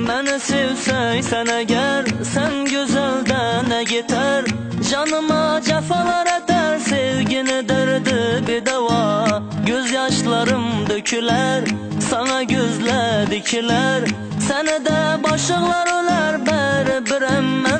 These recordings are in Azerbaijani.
Məni sevsəysən əgər Sən gözəldən nə getər Canıma cəfalar ədər Sevgini dərdi bir dava Göz yaşlarım dökülər Sana gözlə dikilər Səni də başıqlar ölər Bər birəm mən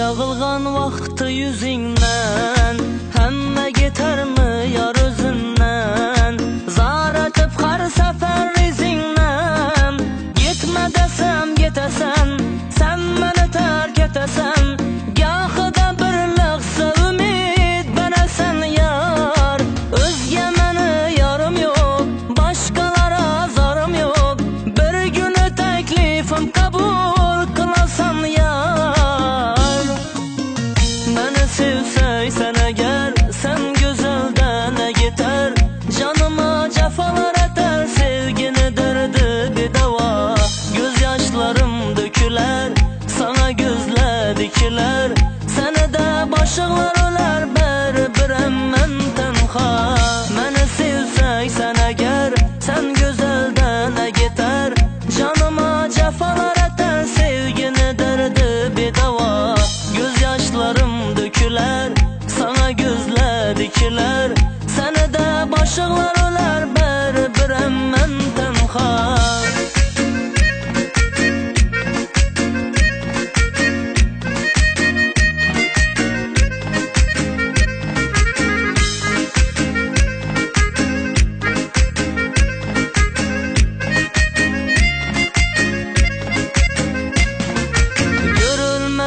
yog'ilgan vaqtda yuzingdan hamma ketarmi yarı dökülər Sana gözlə dikilər Səni də başıqlar ölər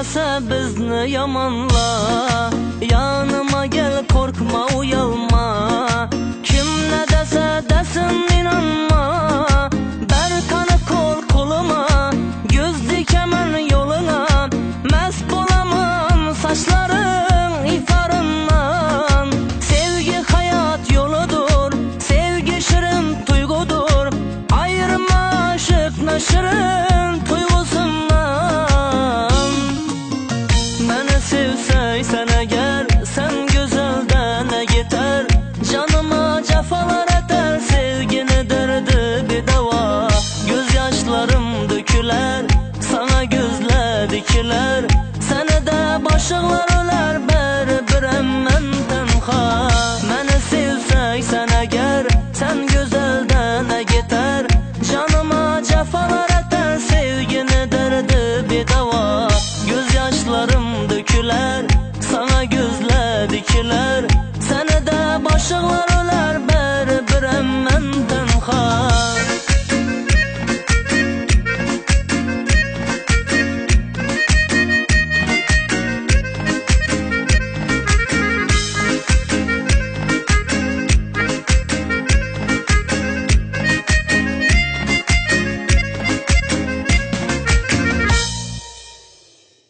Sevmese bizni yomonla Yanıma gel korkma uyalma. Başıqlar ölər Bər birəm mən tənxa Məni sevsəysən əgər Sən gözəldən nə getər Canıma cəfalar ətər Sevgini dərdi bir dava Göz yaşlarım dökülər Sana gözlə dikilər Səni də